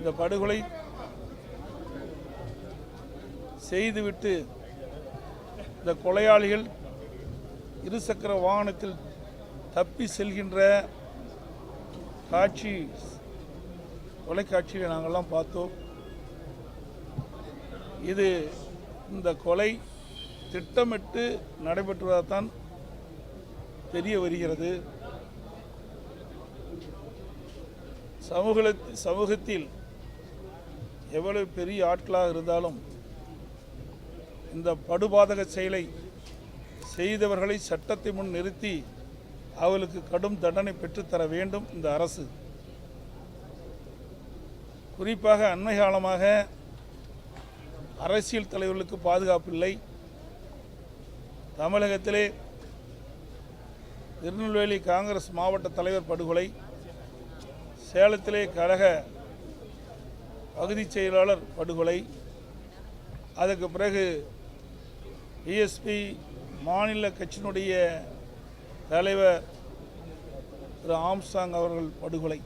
இந்த படுகொலை செய்துவிட்டு இந்த கொலையாளிகள் இருசக்கர வாகனத்தில் தப்பி செல்கின்ற காட்சி தொலைக்காட்சியில் நாங்கள்லாம் பார்த்தோம். இது இந்த கொலை திட்டமிட்டு நடைபெற்றுவதால்தான் தெரிய வருகிறது. சமூக சமூகத்தில் எவ்வளவு பெரிய ஆட்களாக இருந்தாலும் இந்த படுபாதக செயலை செய்தவர்களை சட்டத்தை முன் நிறுத்தி அவளுக்கு கடும் தண்டனை பெற்றுத்தர வேண்டும் இந்த அரசு. குறிப்பாக அண்மை காலமாக அரசியல் தலைவர்களுக்கு பாதுகாப்பில்லை தமிழகத்திலே திருநெல்வேலி காங்கிரஸ் மாவட்ட தலைவர் படுகொலை சேலத்திலே கழக பகுதி செயலாளர் படுகொலை. அதற்கு பிறகு டிஎஸ்பி மாநில கட்சியினுடைய தலைவர் திரு ஆம்சாங் அவர்கள் படுகொலை.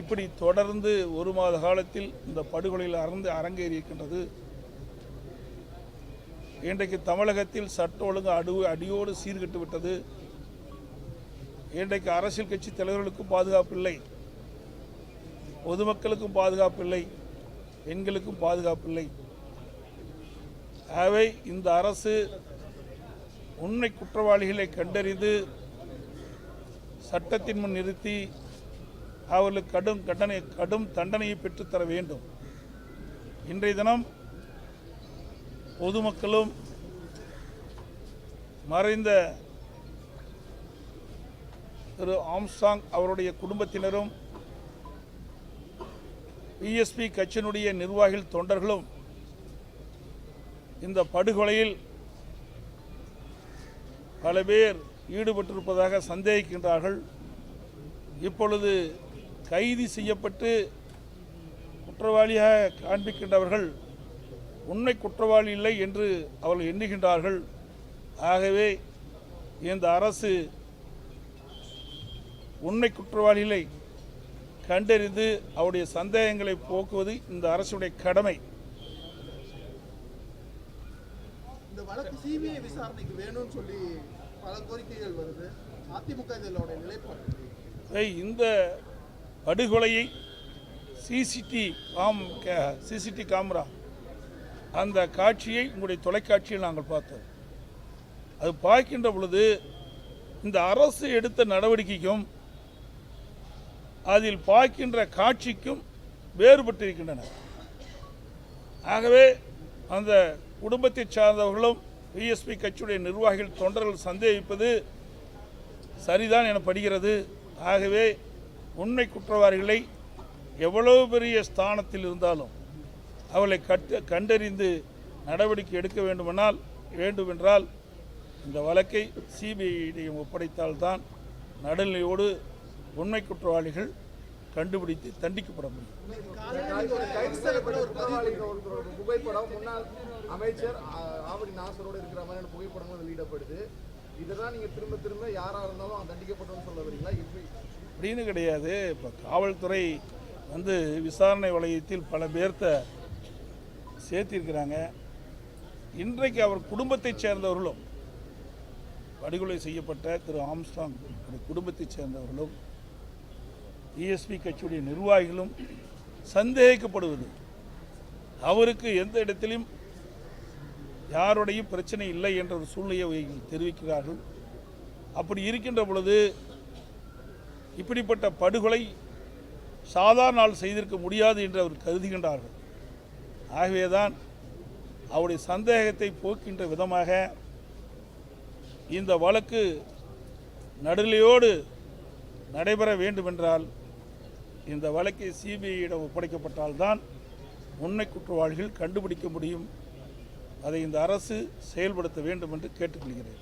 இப்படி தொடர்ந்து ஒரு மாத காலத்தில் இந்த படுகொலையில் அறந்து அரங்கேறியிருக்கின்றது. இன்றைக்கு தமிழகத்தில் சட்ட ஒழுங்கு அடு அடியோடு சீர்கெட்டு விட்டது இன்றைக்கு அரசியல் கட்சி தலைவர்களுக்கும் பாதுகாப்பு இல்லை. பொதுமக்களுக்கும் பாதுகாப்பு இல்லை பெண்களுக்கும் பாதுகாப்பு இல்லை. ஆகவே இந்த அரசு உண்மை குற்றவாளிகளை கண்டறிந்து சட்டத்தின் முன் நிறுத்தி அவர்களுக்கு கடும் கண்டனை கடும் தண்டனையை பெற்றுத்தர வேண்டும். இன்றைய தினம் பொதுமக்களும் மறைந்த திரு ஆம்சாங் அவருடைய குடும்பத்தினரும் பிஎஸ்பி கட்சியினுடைய நிர்வாகிகள் தொண்டர்களும் இந்த படுகொலையில் பல பேர் ஈடுபட்டிருப்பதாக சந்தேகிக்கின்றார்கள். இப்பொழுது கைது செய்யப்பட்டு குற்றவாளியாக காண்பிக்கின்றவர்கள் உண்மை குற்றவாளி இல்லை என்று அவர்கள் எண்ணுகின்றார்கள். ஆகவே இந்த அரசு உண்மை குற்றவாளிகளை கண்டறிந்து அவருடைய சந்தேகங்களை போக்குவது இந்த அரசுடைய கடமை. இந்த வழக்கு சிபிஐ விசாரணைக்கு வேணும்னு சொல்லி பல கோரிக்கைகள் வருது. அதிமுக நிலைப்பாடு இந்த படுகொலையை சிசிடி காம் சிசிடி கேமரா அந்த காட்சியை உங்களுடைய தொலைக்காட்சியில் நாங்கள் பார்த்தோம். அது பார்க்கின்ற பொழுது இந்த அரசு எடுத்த நடவடிக்கைக்கும் அதில் பார்க்கின்ற காட்சிக்கும் வேறுபட்டிருக்கின்றன. ஆகவே அந்த குடும்பத்தை சார்ந்தவர்களும் பிஎஸ்பி கட்சியுடைய நிர்வாகிகள் தொண்டர்கள் சந்தேகிப்பது சரிதான் என படுகிறது. ஆகவே உண்மை குற்றவாளிகளை எவ்வளவு பெரிய ஸ்தானத்தில் இருந்தாலும் அவளை கட்டு கண்டறிந்து நடவடிக்கை எடுக்க வேண்டுமானால் வேண்டுமென்றால் இந்த வழக்கை சிபிஐயிடம் ஒப்படைத்தால்தான் நடுநிலையோடு உண்மை குற்றவாளிகள் கண்டுபிடித்து தண்டிக்கப்பட முடியும். புகைப்படம் முன்னாள் அமைச்சர் ஆவடி நாசரோடு இருக்கிற மாதிரியான புகைப்படங்கள் வெளியிடப்படுது இதெல்லாம் நீங்கள் திரும்ப திரும்ப யாராக இருந்தாலும் தண்டிக்கப்பட்டோம்னு சொல்ல வரீங்களா இப்படி அப்படின்னு கிடையாது. இப்போ காவல்துறை வந்து விசாரணை வளையத்தில் பல பேர்த்த சேர்த்திருக்கிறாங்க. இன்றைக்கு அவர் குடும்பத்தைச் சேர்ந்தவர்களும் படுகொலை செய்யப்பட்ட திரு ஆம்ஸ்டாங் அவருடைய குடும்பத்தைச் சேர்ந்தவர்களும் இஎஸ்பி கட்சியுடைய நிர்வாகிகளும் சந்தேகிக்கப்படுவது அவருக்கு எந்த இடத்திலும் யாருடையும் பிரச்சனை இல்லை என்ற ஒரு சூழ்நிலையை தெரிவிக்கிறார்கள். அப்படி இருக்கின்ற பொழுது இப்படிப்பட்ட படுகொலை சாதாரண ஆள் செய்திருக்க முடியாது என்று அவர் கருதுகின்றார்கள். ஆகவேதான் அவருடைய சந்தேகத்தை போக்கின்ற விதமாக இந்த வழக்கு நடுநிலையோடு நடைபெற வேண்டுமென்றால் இந்த வழக்கு சிபிஐயிடம் ஒப்படைக்கப்பட்டால்தான் உண்மை குற்றவாளிகள் கண்டுபிடிக்க முடியும். அதை இந்த அரசு செயல்படுத்த வேண்டும் என்று கேட்டுக்கொள்கிறேன்.